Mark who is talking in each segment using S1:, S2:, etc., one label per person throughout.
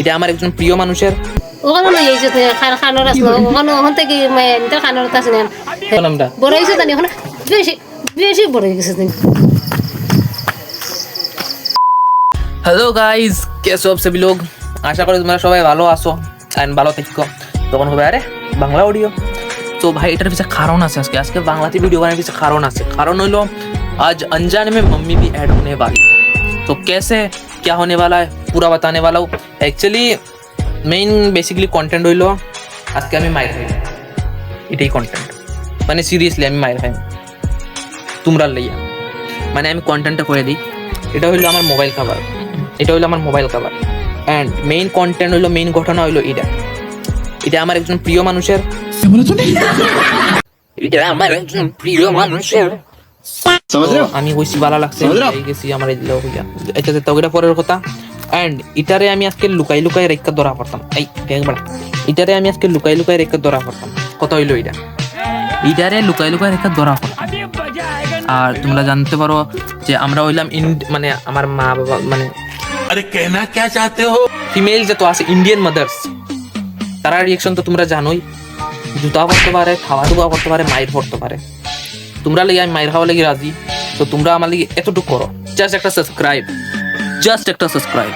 S1: এটা আমার একজন প্রিয় মানুষের
S2: ওখানে লই আইছো তুই খান খানোর আসলো ওখানে ওখান থেকে এনতে খানোর আছে না
S1: নামটা
S2: বড় হয়েছে জানি ওখানে বেশি বেশি বড় হয়ে গেছে তুই
S1: হ্যালো গাইজ কেসো সব সবই লোক আশা করি তোমরা সবাই ভালো আসো অ্যান্ড ভালো থেকো তখন হবে আরে বাংলা অডিও তো ভাই এটার পিছনে কারণ আছে আজকে আজকে বাংলাতে ভিডিও বানানোর পিছনে কারণ আছে কারণ হইলো आज अनजाने में मम्मी भी ऐड होने वाली है तो कैसे क्या होने वाला है पूरा बताने वाला हूँ एक्चुअली মেইন বেসিক্যালি কন্টেন্ট হইলো আজকে আমি মায়ের খাই এটাই কন্টেন্ট মানে সিরিয়াসলি আমি মায়ের খাই তোমরা লইয়া মানে আমি কন্টেন্টটা করে দিই এটা হইলো আমার মোবাইল খাবার এটা হইলো আমার মোবাইল খাবার অ্যান্ড মেইন কন্টেন্ট হইলো মেইন ঘটনা হইলো এটা এটা আমার একজন প্রিয় মানুষের এটা আমার একজন প্রিয় মানুষের তো আমি হয়েছি ভালো লাগছে গেছি আমার এই হইয়া আচ্ছা তাও এটা পরের কথা। অ্যান্ড ইটারে আমি আজকে লুকাই লুকাই রেখা ধরা পড়তাম। এই একবার ইটারে আমি আজকে লুকাই লুকাই রেখা ধরা পড়তাম। কত হইল এটা ইটারে লুকাই লুকাই রেখা ধরা পড়তাম। আর তোমরা জানতে পারো যে আমরা হইলাম ইন্ড মানে আমার মা বাবা মানে
S3: আরে কেনা কে চাতে হো?
S1: ফিমেল যে তো আছে ইন্ডিয়ান মাদার্স তারা রিয়েকশন তো তোমরা জানোই। জুতা পড়তে পারে খাওয়া দাওয়া করতে পারে মাইর পড়তে পারে। তোমরা লেগে আমি মায়ের খাওয়া লেগে রাজি তো তোমরা আমার লেগে এতটুকু করো জাস্ট একটা সাবস্ক্রাইব জাস্ট একটা সাবস্ক্রাইব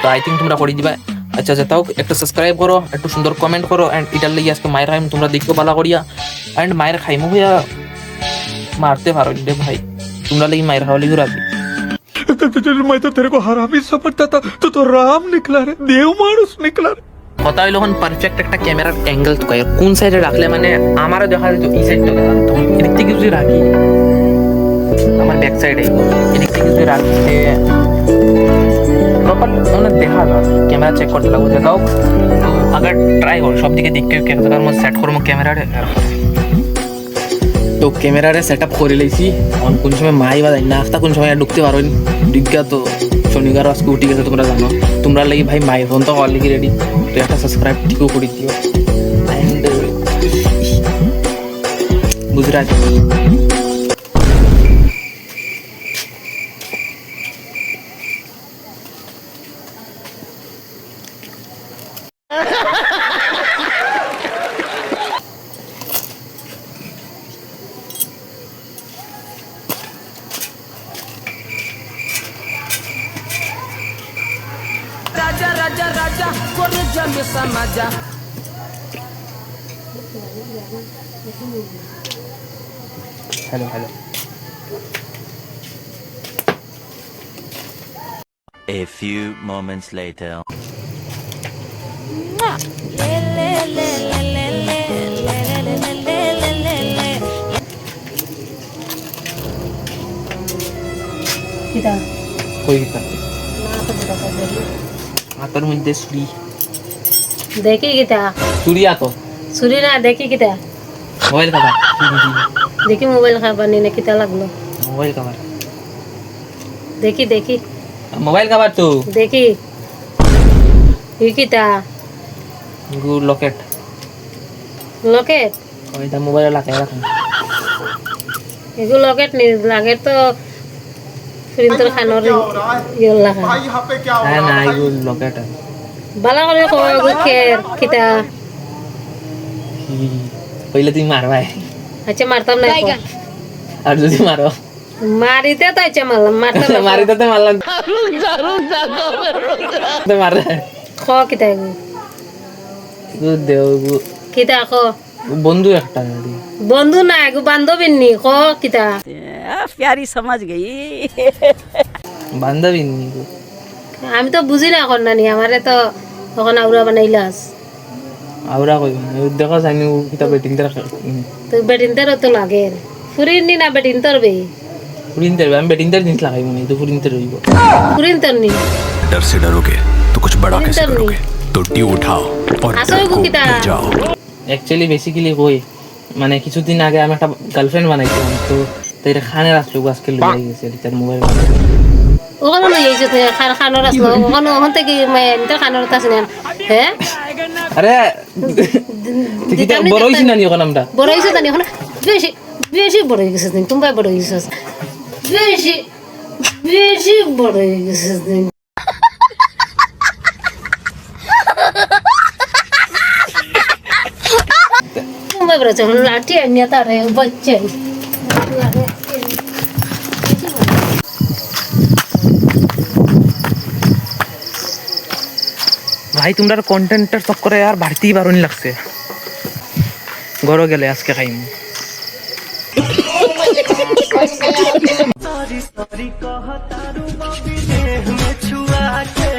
S1: তো আই থিঙ্ক তোমরা করে দিবা আচ্ছা আচ্ছা তাও একটা সাবস্ক্রাইব করো একটু সুন্দর কমেন্ট করো অ্যান্ড এটার লেগে আজকে মায়ের খাইম তোমরা দেখতে ভালো করিয়া অ্যান্ড মায়ের খাইমো হইয়া মারতে পারো রে ভাই তোমরা লেগে মায়ের খাওয়া লেগে রাজি
S3: मैं तो तेरे को हरामी समझता था तो तो राम निकला रे देव मानुस निकला रे
S1: কথা হইল পারফেক্ট একটা ক্যামেরার অ্যাঙ্গেল তো কোন সাইডে রাখলে মানে আমারও দেখা যেত এই সাইডটা তো এদিক থেকে যদি রাখি, আমার ব্যাক সাইডে এদিক থেকে যদি রাখি প্রপার মানে দেখা যায়। ক্যামেরা চেক করতে লাগবে দেখাও আগে ট্রাই করো সব দিকে দেখতে ক্যামেরার মধ্যে সেট করব ক্যামেরারে তো ক্যামেরারে সেট আপ করে লেছি। অন কোন সময় মাই বা না, আস্তা কোন সময় ঢুকতে পারো ডিগ্গা তো শনিবার আজকে উঠে গেছে, তোমরা জানো। তোমরা লাগি ভাই মাই ফোন তো অলরেডি রেডি তো একটা সাবস্ক্রাইব ঠিকও করে দিও। And Gujarat
S4: raja raja kore samaja
S1: hello hello
S5: A few moments later.
S2: Kita.
S1: Kuy kita. হাতের মধ্যে ছুরি।
S2: দেখি কিটা
S1: ছুরি আতো
S2: ছুরি না দেখি কিটা
S1: মোবাইল কাভার
S2: দেখি মোবাইল খাবার নি না কিটা লাগল?
S1: মোবাইল কাভার
S2: দেখি দেখি।
S1: মোবাইল কাভার তো।
S2: দেখি। ই কিটা
S1: গু লকেট।
S2: লকেট?
S1: ওইটা মোবাইলে লাগাই রাখুন
S2: এগুলো লকেট নি লাগে তো প্রিন্টার খানোর ইয়ে লাগা
S1: হ্যাঁ না এগুলো লকেট
S2: বালা করে কয় খের কিটা
S1: পहिले তুমি মারবাই
S2: আচ্ছা মারতাম না
S1: আর যদি মারো
S2: মারিতে তো আচ্ছা মারলাম মারতাম না
S1: মারি তো মারলাম তো মার
S2: খ কিটা এগুলো
S1: দেও
S2: কিটা খ
S1: বন্ধু একটা
S2: বন্ধু না এগু বান্ধবী নি খ কিটা
S4: प्यारी समझ गई
S1: বান্ধবী নি
S2: আমি তো বুঝি না এখন নানি আমারে তো তখন আউরা বানাইলাস
S1: আউরা কই দেখো জানি কিতা বেটিং তার
S2: তো বেটিনটারও তো লাগে ফুরিন নি না বেটিনটার বে
S1: ফুরিন তার আমি বেটিং তার জিনিস লাগাই মানে তো ফুরিন তার রইব
S2: ফুরিনটার নি
S3: डर से डरोगे तो कुछ बड़ा
S2: कैसे
S3: कैसे
S2: करोगे?
S3: करोगे तो ड्यू उठाओ और
S2: আসো
S3: डर को
S2: কিতা
S3: भूल जाओ
S1: অ্যাকচুয়ালি বেসিক্যালি কই মানে কিছুদিন আগে আমি একটা গার্লফ্রেন্ড বানাইছিলাম তো তো এটা খানের আসলো আজকে লুকাই গেছে তার মোবাইল
S2: ওখানে লই এসে তো খান খানোর আসলো ওখানে ওখান থেকে মেয়েটা খানোর কাছে নেন? হ্যাঁ
S1: আরে বড় হইছি না নি ওখানে আমরা?
S2: বড় হইছে না ওখানে? বেশি বেশি বড় হয়ে গেছে তুমি বড় হয়ে বেশি বেশি বড় হয়ে গেছে তুমি বড় হয়েছে লাঠি আনিয়া তারে বাচ্চা
S1: ভাই তোমার কন্টেন্টের চক্করে আর বাড়তেই বারণই লাগছে। ঘর গেলে আজকে খাইম।
S6: কহ তারু বাবি মে ছুয়া কে